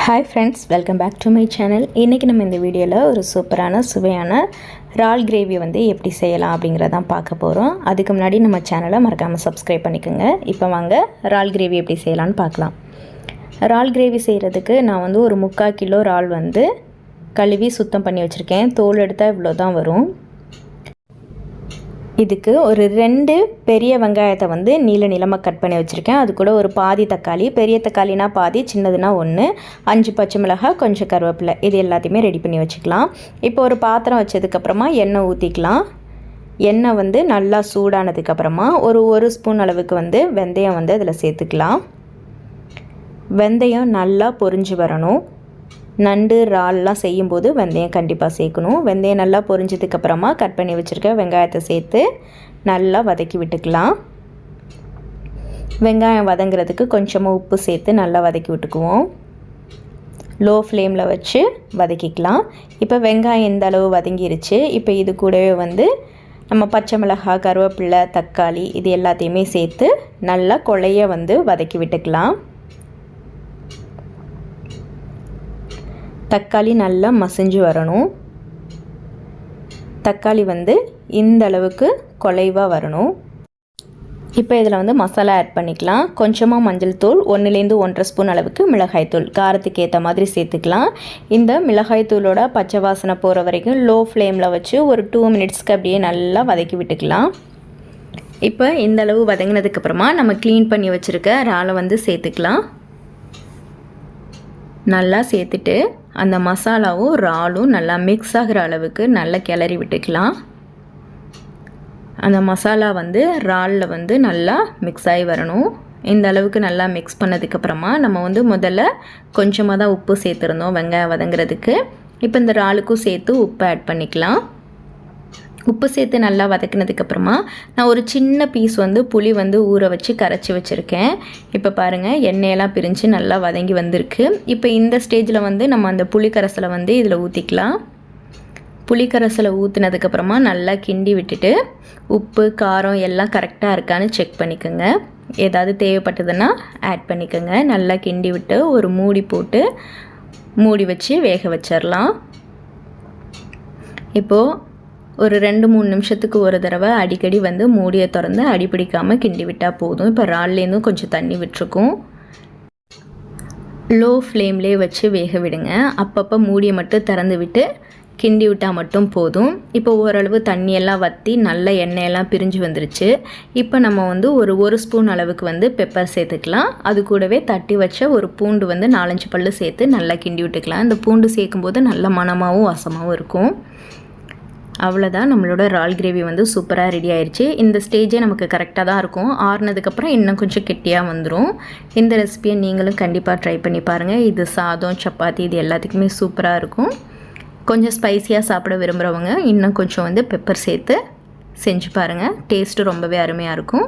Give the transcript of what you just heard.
Hi friends welcome back to my channel இன்றைக்கி நம்ம இந்த வீடியோவில் ஒரு சூப்பரான சுவையான இறால் கிரேவி வந்து எப்படி செய்யலாம் அப்படிங்கிறதான் பார்க்க போகிறோம் அதுக்கு முன்னாடி நம்ம சேனலை மறக்காமல் சப்ஸ்கிரைப் பண்ணிக்கோங்க. இப்போ வாங்க இறால் கிரேவி எப்படி செய்யலான்னு பார்க்கலாம். இறால் கிரேவி செய்கிறதுக்கு நான் வந்து ஒரு முக்கால் கிலோ இறால் வந்து கழுவி சுத்தம் பண்ணி வச்சுருக்கேன். தோல் எடுத்தால் இவ்வளோ தான் வரும். இதுக்கு ஒரு ரெண்டு பெரிய வெங்காயத்தை வந்து நீல நிலமாக கட் பண்ணி வச்சுருக்கேன். அது கூட ஒரு பாதி தக்காளி பெரிய தக்காளினா பாதி சின்னதுனா ஒன்று அஞ்சு பச்சை மிளகாய் கொஞ்சம் கருவேப்பிலை. இது எல்லாத்தையுமே ரெடி பண்ணி வச்சுக்கலாம். இப்போ ஒரு பாத்திரம் வச்சதுக்கப்புறமா எண்ணெய் ஊற்றிக்கலாம் எண்ணெய் வந்து நல்லா சூடானதுக்கப்புறமா ஒரு ஒரு ஸ்பூன் அளவுக்கு வந்து வெந்தயம் வந்து அதில் சேர்த்துக்கலாம். வெந்தயம் நல்லா பொரிஞ்சு வரணும். நண்டு இறால்லாம் செய்யும்போது வெந்தயம் கண்டிப்பாக சேர்க்கணும். வெந்தயம் நல்லா பொரிஞ்சதுக்கப்புறமா கட் பண்ணி வச்சுருக்க வெங்காயத்தை சேர்த்து நல்லா வதக்கி விட்டுக்கலாம். வெங்காயம் வதங்குறதுக்கு கொஞ்சமாக உப்பு சேர்த்து நல்லா வதக்கி விட்டுக்குவோம். லோ ஃப்ளேமில் வச்சு வதக்கிக்கலாம். இப்போ வெங்காயம் இந்த அளவு வதங்கிருச்சு. இப்போ இது கூடவே வந்து நம்ம பச்சை மிளகாய் கருவேப்பில்லை தக்காளி இது எல்லாத்தையுமே சேர்த்து நல்லா கொலைய வந்து வதக்கி விட்டுக்கலாம். தக்காளி நல்லா மசிஞ்சு வரணும். தக்காளி வந்து இந்த அளவுக்கு குலைவாக வரணும். இப்போ இதில் வந்து மசாலா ஆட் பண்ணிக்கலாம். கொஞ்சமாக மஞ்சள் தூள் ஒன்றுலேருந்து ஒன்றரை ஸ்பூன் அளவுக்கு மிளகாய் தூள். காரத்துக்கு ஏற்ற மாதிரி சேர்த்துக்கலாம். இந்த மிளகாய் தூளோட பச்சை வாசனை போகிற வரைக்கும் லோ ஃப்ளேமில் வச்சு ஒரு டூ மினிட்ஸ்க்கு அப்படியே நல்லா வதக்கி விட்டுக்கலாம். இப்போ இந்த அளவு வதங்கினதுக்கப்புறமா நம்ம க்ளீன் பண்ணி வச்சுருக்க இறாலை வந்து சேர்த்துக்கலாம். நல்லா சேர்த்துட்டு அந்த மசாலாவும் இறாலும் நல்லா மிக்ஸ் ஆகிற அளவுக்கு நல்லா கிளறி விட்டுக்கலாம். அந்த மசாலா வந்து இறாலில் வந்து நல்லா மிக்ஸ் ஆகி வரணும். இந்த அளவுக்கு நல்லா மிக்ஸ் பண்ணதுக்கப்புறமா நம்ம வந்து முதல்ல கொஞ்சமாக தான் உப்பு சேர்த்துருந்தோம் வெங்காயம் வதங்குறதுக்கு. இப்போ இந்த இறாலுக்கும் சேர்த்து உப்பு ஆட் பண்ணிக்கலாம். உப்பு சேர்த்து நல்லா வதக்கினதுக்கப்புறமா நான் ஒரு சின்ன பீஸ் வந்து புளி வந்து ஊற வச்சு கரைச்சி வச்சுருக்கேன். இப்போ பாருங்கள் எண்ணெயெல்லாம் பிரிஞ்சு நல்லா வதங்கி வந்திருக்கு. இப்போ இந்த ஸ்டேஜில் வந்து நம்ம அந்த புளி கரைசலை வந்து இதில் ஊற்றிக்கலாம் புளி கரைசலை ஊற்றுனதுக்கப்புறமா நல்லா கிண்டி விட்டுட்டு உப்பு காரம் எல்லாம் கரெக்டாக இருக்கான்னு செக் பண்ணிக்கோங்க. ஏதாவது தேவைப்பட்டதுன்னா ஆட் பண்ணிக்கோங்க. நல்லா கிண்டி விட்டு ஒரு மூடி போட்டு மூடி வச்சு வேக வச்சிடலாம் இப்போது ஒரு ரெண்டு மூணு நிமிஷத்துக்கு ஒரு தடவை அடிக்கடி வந்து மூடியை திறந்து அடி பிடிக்காமல் கிண்டி விட்டால் போதும். இப்போ ரால்லேருந்தும் கொஞ்சம் தண்ணி விட்டுருக்கும். லோ ஃப்ளேம்லேயே வச்சு வேக விடுங்க. அப்பப்போ மூடியை மட்டும் திறந்து விட்டு கிண்டி விட்டால் மட்டும் போதும். இப்போ ஓரளவு தண்ணியெல்லாம் வற்றி நல்ல எண்ணெயெல்லாம் பிரிஞ்சு வந்துருச்சு. இப்போ நம்ம வந்து ஒரு ஒரு ஸ்பூன் அளவுக்கு வந்து பெப்பர் சேர்த்துக்கலாம். அது கூடவே தட்டி வச்ச ஒரு பூண்டு வந்து நாலஞ்சு பல்லு சேர்த்து நல்லா கிண்டி விட்டுக்கலாம். இந்த பூண்டு சேர்க்கும்போது நல்ல மணமாகவும் வாசமாகவும் இருக்கும். அவ்வளோதான் நம்மளோட ரால் கிரேவி வந்து சூப்பராக ரெடி ஆயிடுச்சு இந்த ஸ்டேஜே நமக்கு கரெக்டாக தான் இருக்கும். ஆறுனதுக்கப்புறம் இன்னும் கொஞ்சம் கெட்டியாக வந்துடும் இந்த ரெசிபியை நீங்களும் கண்டிப்பாக ட்ரை பண்ணி பாருங்கள் இது சாதம் சப்பாத்தி இது எல்லாத்துக்குமே சூப்பராக இருக்கும். கொஞ்சம் ஸ்பைஸியாக சாப்பிட விரும்புகிறவங்க இன்னும் கொஞ்சம் வந்து பெப்பர் சேர்த்து செஞ்சு பாருங்கள் டேஸ்ட்டு ரொம்பவே அருமையாக இருக்கும்.